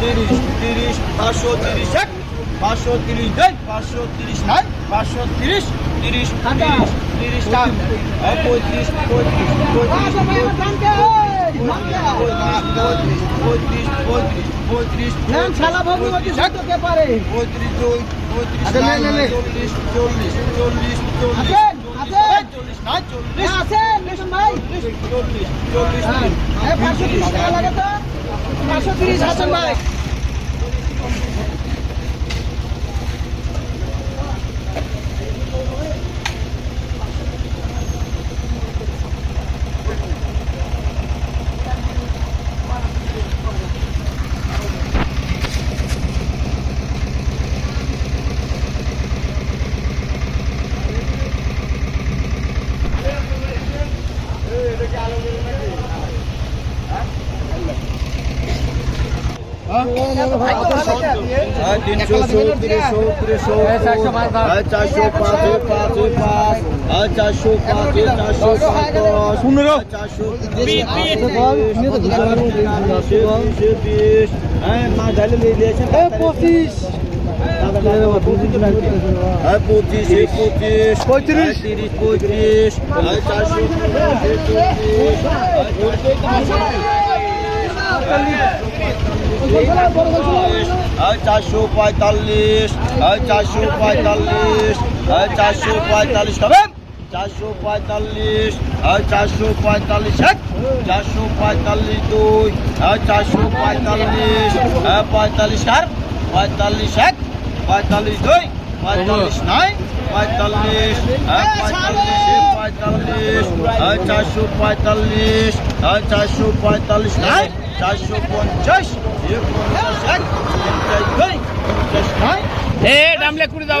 তিরিশ তিরিশ পাঁচশো তিরিশ এক পাঁচশো তিরিশ দেয় পাঁচশো তিরিশ নাই পাঁচশো তিরিশ তিরিশ তিরিশ তিরিশ পঁয়ত্রিশ পঁয়ত্রিশ পঁয়ত্রিশ পঁয়ত্রিশ পঁয়ত্রিশ পঁয়ত্রিশ পঁয়ত্রিশ পঁয়ত্রিশ দুই পঁয়ত্রিশ আচ্ছা, নে, নে। চল্লিশ চল্লিশ চল্লিশ চল্লিশ আছেন, আছেন। চল্লিশ না চল্লিশ চল্লিশ চল্লিশ ভাই তিনশো তিনশো তিনশো চারশো পাঁচ চারশো পাঁচ চারশো পাঁচ চারশো পাঁচ পনেরো চারশো পঁচিশ পঁচিশ পঁচিশ পঁয়ত্রিশ। তিরিশ পঁয়ত্রিশ চারশো চারশো পঁয়তাল্লিশ চারশো পঁয়তাল্লিশ চারশো পঁয়তাল্লিশ হবে চারশো পঁয়তাল্লিশ চারশো পঁয়তাল্লিশ, এক। চারশো পঁয়তাল্লিশ দুই চারশো পঁয়তাল্লিশ পঁয়তাল্লিশ আর পঁয়তাল্লিশ, এক। পঁয়তাল্লিশ দুই। পঁয়তাল্লিশ নয় পঁয়তাল্লিশ পঁয়তাল্লিশ পঁয়তাল্লিশ চারশো পঁয়তাল্লিশ চারশো পঁয়তাল্লিশ নয় চারশো পঞ্চাশ পঞ্চাশ এক পঞ্চাশ নয় এ ডামলে কুড়ি দাও